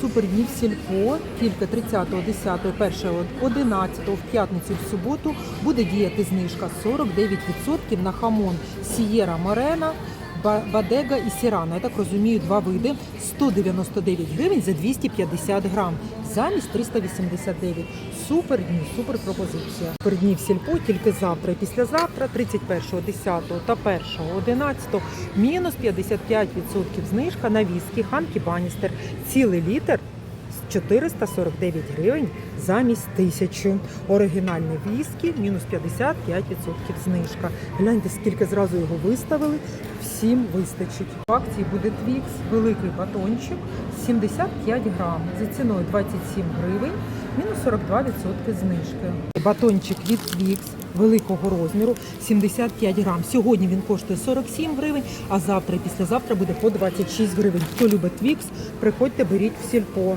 супердні в сільпо. Тільки 30-го, 10-го, 1-го, 11-го, в п'ятницю, в суботу буде діяти знижка 49% на хамон Сієра Морена, Бадега і Сірана. Я так розумію, два види. 199 гривень за 250 грам. Замість 389. Супер дні, супер пропозиція. Супер дні в сільпо тільки завтра і післязавтра, 31-го, 10-го та 1-го, 11-го, мінус 55% знижка на віскі Ханкі Баністер. Цілий літр з 449 гривень замість 1000. Оригінальний віскі, мінус 55% знижка. Гляньте, скільки зразу його виставили. Всім вистачить. В акції буде твікс, великий батончик, 75 грам. За ціною 27 гривень, мінус 42% знижки. Батончик від твікс великого розміру, 75 грам. Сьогодні він коштує 47 гривень, а завтра і післязавтра буде по 26 гривень. Хто любить твікс, приходьте, беріть в сільпо.